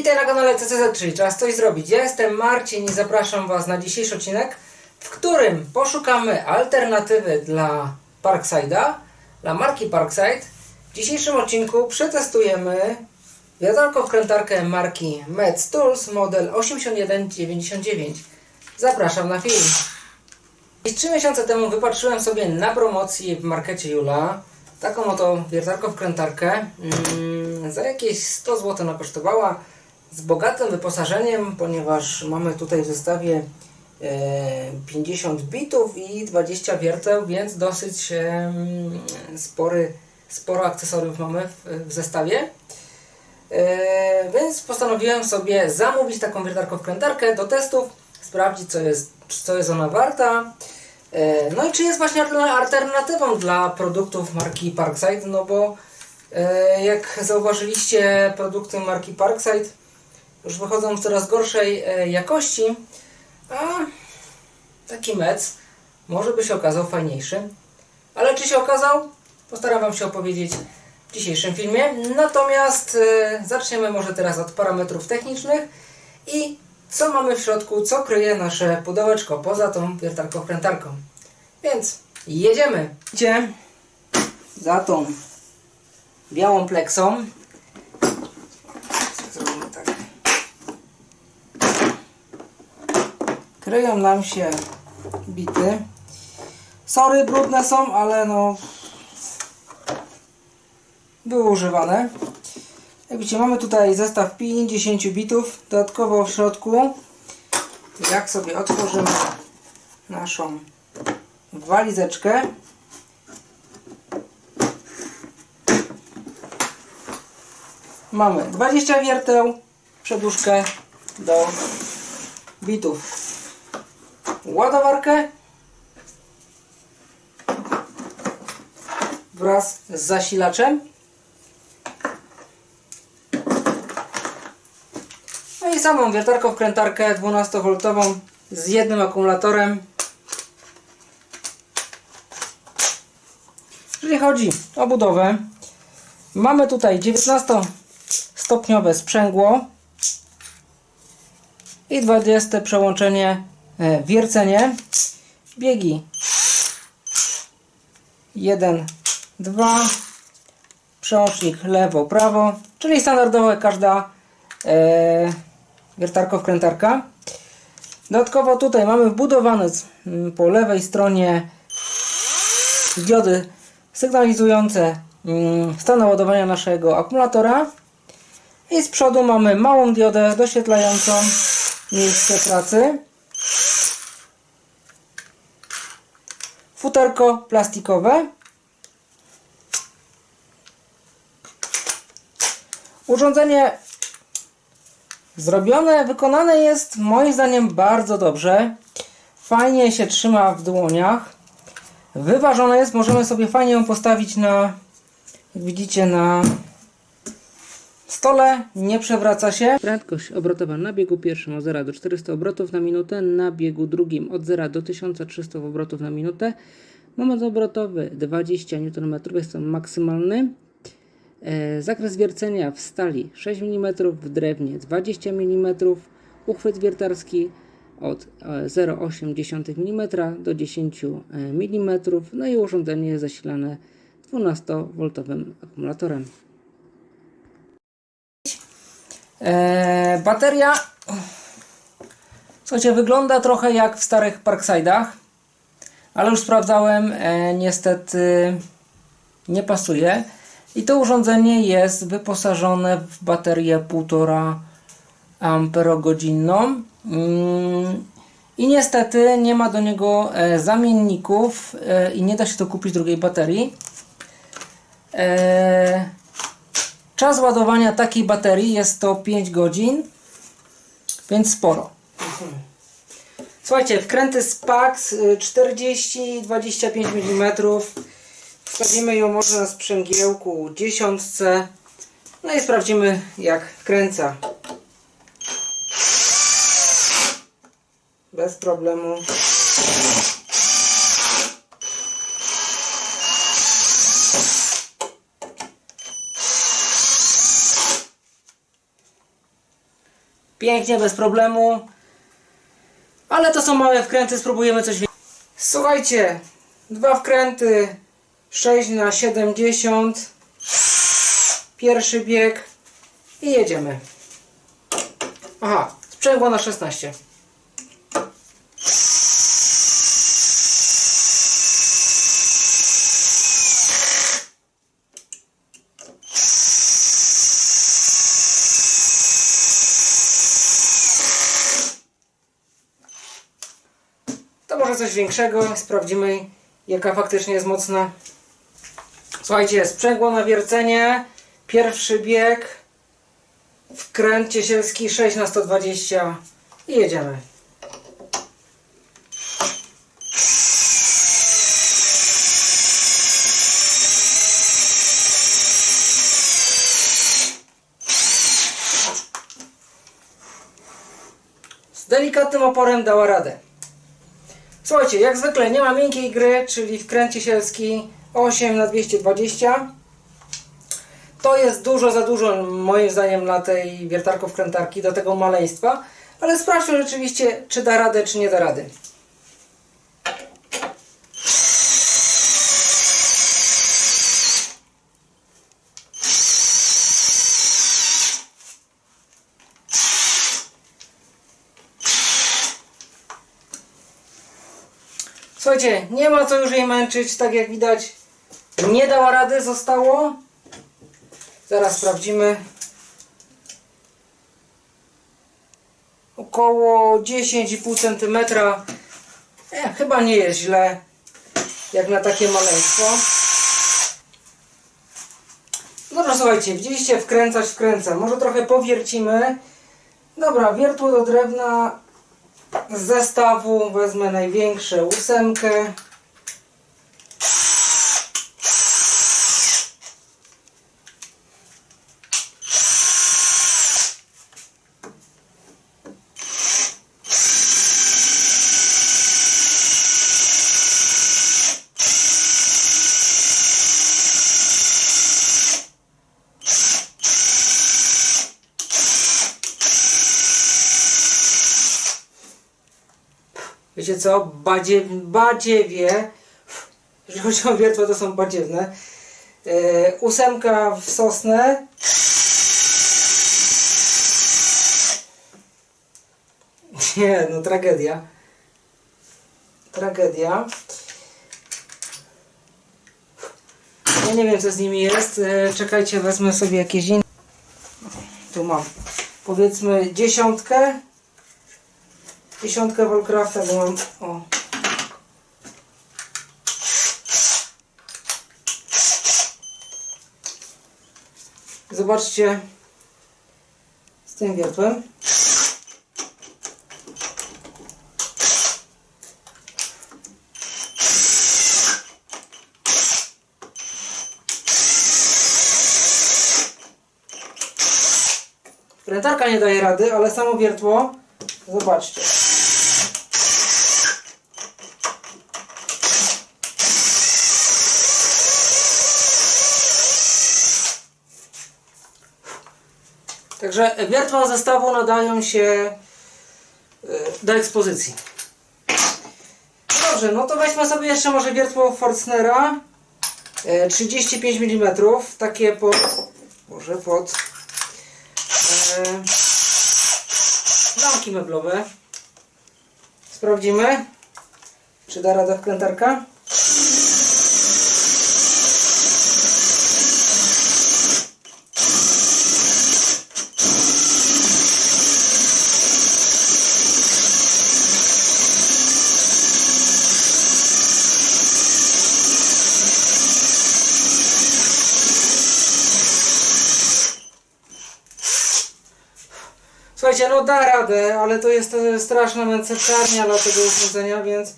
Witaj na kanale CCZ, czyli czas coś zrobić. Ja jestem Marcin i zapraszam Was na dzisiejszy odcinek, w którym poszukamy alternatywy dla Parkside'a, dla marki Parkside. W dzisiejszym odcinku przetestujemy wiadarko wkrętarkę marki Metz Tools model 8199. Zapraszam na film. I trzy miesiące temu wypatrzyłem sobie na promocji w markecie Jula taką oto wiertarką wkrętarkę. Mm, za jakieś 100 zł ona kosztowała. Z bogatym wyposażeniem, ponieważ mamy tutaj w zestawie e, 50 bitów i 20 wierteł, więc dosyć e, spory, sporo akcesoriów mamy w, zestawie. E, więc postanowiłem sobie zamówić taką wiertarką wkrętarkę do testów, sprawdzić co jest, co jest ona warta. E, No i czy jest właśnie alter- alternatywą dla produktów marki Parkside, no bo e, jak zauważyliście produkty marki Parkside już wychodzą w coraz gorszej e, jakości, a taki mec może by się okazał fajniejszy. Ale czy się okazał? Postaram Wam się opowiedzieć w dzisiejszym filmie. Natomiast e, zaczniemy może teraz od parametrów technicznych i co mamy w środku, co kryje nasze pudełeczko poza tą wiertarką wkrętarką. Więc jedziemy. Idzie za tą białą pleksą. Zrobimy tak. Kryją nam się bity. Sorry, brudne są, ale no były używane. Jak widzicie, mamy tutaj zestaw 50 bitów. Dodatkowo w środku, jak sobie otworzymy naszą walizeczkę, mamy 20 wierteł, przedłużkę do bitów, ładowarkę wraz z zasilaczem No i samą wiertarką wkrętarkę 12V z jednym akumulatorem. Jeżeli chodzi o budowę, mamy tutaj 19-stopniowe sprzęgło i 20 przełączenie wiercenie. Biegi 1, 2, przełącznik lewo, prawo, czyli standardowo jak każda e, wiertarko wkrętarka. Dodatkowo tutaj mamy wbudowane po lewej stronie diody sygnalizujące stan naładowania naszego akumulatora. I z przodu mamy małą diodę doświetlającą miejsce pracy. Futerko plastikowe. Urządzenie Zrobione, wykonane jest moim zdaniem bardzo dobrze. Fajnie się trzyma w dłoniach. Wyważone jest, możemy sobie fajnie ją postawić na, jak widzicie, na stole. Nie przewraca się. Prędkość obrotowa na biegu pierwszym od 0 do 400 obrotów na minutę, na biegu drugim od 0 do 1300 obrotów na minutę. Moment obrotowy 20 Nm jest on maksymalny. E, Zakres wiercenia w stali 6 mm, w drewnie 20 mm, uchwyt wiertarski od e, 0,8 mm do 10 mm, no i urządzenie zasilane 12V akumulatorem. E, bateria słuchajcie, wygląda trochę jak w starych Parkside'ach, ale już sprawdzałem, e, niestety nie pasuje. I to urządzenie jest wyposażone w baterię 1,5 amperogodzinną. Mm, I niestety nie ma do niego e, zamienników e, i nie da się to kupić drugiej baterii. E, Czas ładowania takiej baterii jest to 5 godzin, więc sporo. Słuchajcie, wkręty z PAX 40-25 mm. Wstawimy ją może na sprzęgiełku dziesiątce. No i sprawdzimy jak wkręca. Bez problemu. Pięknie, bez problemu. Ale to są małe wkręty, spróbujemy coś więcej. Słuchajcie, dwa wkręty 6 na 70 Pierwszy bieg i jedziemy. Aha, sprzęgło na 16. może coś większego, sprawdzimy jaka faktycznie jest mocna. Słuchajcie, sprzęgło na wiercenie, pierwszy bieg, wkręt ciesielski 6 na 120 i jedziemy. Z delikatnym oporem dała radę. Słuchajcie, jak zwykle nie ma miękkiej gry, czyli wkręt ciesielski 8 na 220 to jest dużo za dużo moim zdaniem dla tej wiertarko-wkrętarki, do tego maleństwa, ale sprawdźmy rzeczywiście, czy da radę, czy nie da rady. Słuchajcie, nie ma co już jej męczyć, tak jak widać nie dała rady, zostało Zaraz sprawdzimy. Około 10,5 cm. E, chyba nie jest źle, jak na takie maleństwo. Dobra, słuchajcie, widzieliście, wkręcać, wkręcam. Może trochę powiercimy. Dobra, wiertło do drewna z zestawu wezmę największe ósemkę. Wiecie co? Badzie, badziewie, jeżeli chodzi o wiertło, to są badziewne. E, ósemka w sosnę. Nie, no tragedia. Tragedia. Ja nie wiem co z nimi jest. E, czekajcie, wezmę sobie jakieś inne. Tu mam. Powiedzmy dziesiątkę. Dziesiątkę Volcrafta, bo mam. O. Zobaczcie z tym wiertłem. Wkrętarka nie daje rady, ale samo wiertło, zobaczcie. Także wiertła zestawu nadają się y, do ekspozycji. Dobrze, no to weźmy sobie jeszcze może wiertło Forstnera y, 35 mm, takie pod, może pod e, meblowe. Sprawdzimy, czy da rada wkrętarka. Słuchajcie, no da radę, ale to jest straszna męcerczarnia dla tego urządzenia, więc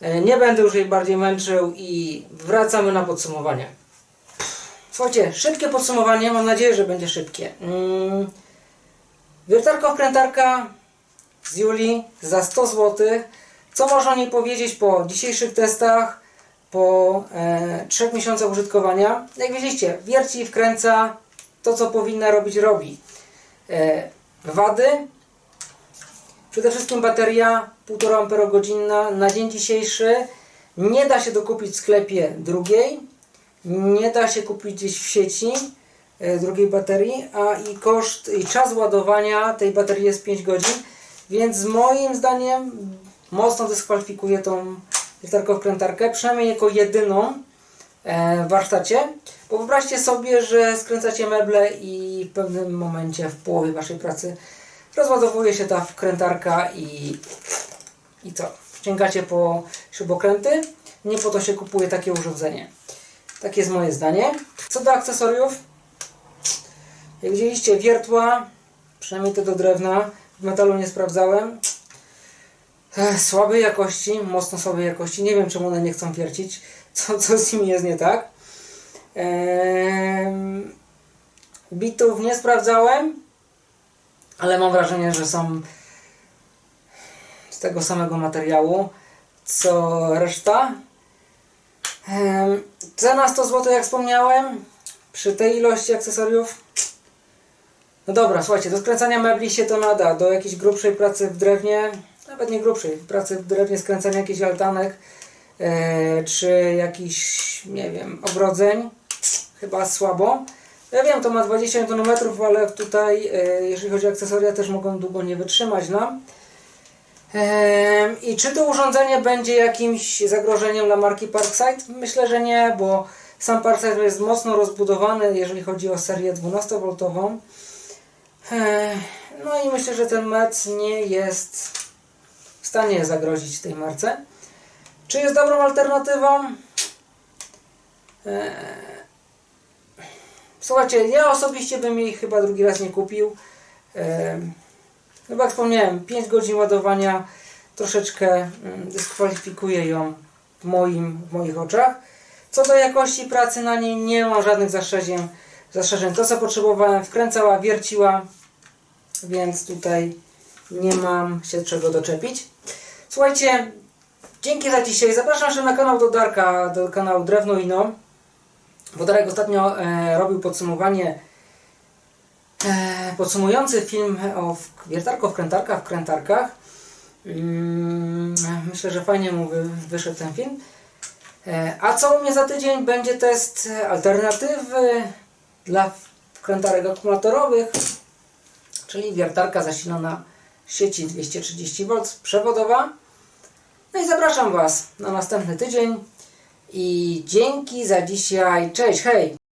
e, nie będę już jej bardziej męczył i wracamy na podsumowanie. Słuchajcie, szybkie podsumowanie, mam nadzieję, że będzie szybkie. Mm. Wiertarka wkrętarka z Julii za 100 zł. Co można o niej powiedzieć po dzisiejszych testach, po e, 3 miesiącach użytkowania? Jak widzieliście, wierci, wkręca, to co powinna robić, robi. E, wady. Przede wszystkim bateria 1,5 Ah na dzień dzisiejszy nie da się dokupić w sklepie drugiej. Nie da się kupić gdzieś w sieci e, drugiej baterii, a i koszt i czas ładowania tej baterii jest 5 godzin, więc moim zdaniem mocno dyskwalifikuje tą wiertarką wkrętarkę, przynajmniej jako jedyną e, w warsztacie. Bo wyobraźcie sobie, że skręcacie meble i w pewnym momencie, w połowie waszej pracy rozładowuje się ta wkrętarka i, i co? Wciągacie po śrubokręty. Nie po to się kupuje takie urządzenie. Takie jest moje zdanie. Co do akcesoriów, jak widzieliście wiertła, przynajmniej te do drewna, w metalu nie sprawdzałem. Słabej jakości, mocno słabej jakości. Nie wiem czemu one nie chcą wiercić. Co, co z nimi jest nie tak. Bitów nie sprawdzałem, ale mam wrażenie, że są z tego samego materiału co reszta. Cena 100 zł, jak wspomniałem, przy tej ilości akcesoriów. No dobra, słuchajcie, do skręcania mebli się to nada, do jakiejś grubszej pracy w drewnie, nawet nie grubszej, pracy w drewnie, skręcania jakichś altanek, e, czy jakichś, nie wiem, ogrodzeń, chyba słabo. Ja wiem, to ma 20 Nm, ale tutaj, e, jeżeli chodzi o akcesoria, też mogą długo nie wytrzymać nam. Em, I czy to urządzenie będzie jakimś zagrożeniem dla marki Parkside? Myślę, że nie, bo sam Parkside jest mocno rozbudowany, jeżeli chodzi o serię 12V. Em, No i myślę, że ten mec nie jest w stanie zagrozić tej marce. Czy jest dobrą alternatywą? Em, Słuchajcie, ja osobiście bym jej chyba drugi raz nie kupił. Jak wspomniałem, 5 godzin ładowania troszeczkę mm, dyskwalifikuje ją w, moim, w moich oczach. Co do jakości pracy na niej nie mam żadnych zastrzeżeń. zastrzeżeń. To co potrzebowałem wkręcała, wierciła, więc tutaj nie mam się czego doczepić. Słuchajcie, dzięki za dzisiaj. Zapraszam się na kanał do Darka, do kanału Drewno Ino. Bo ostatnio e, robił podsumowanie E, podsumujący film o wiertarko, wkrętarkach, wkrętarkach. Mm, Myślę, że fajnie mu wy, wyszedł ten film. E, A co u mnie za tydzień będzie test alternatywy dla wkrętarek akumulatorowych, czyli wiertarka zasilana sieci 230V przewodowa. No i zapraszam Was na następny tydzień i dzięki za dzisiaj. Cześć, hej!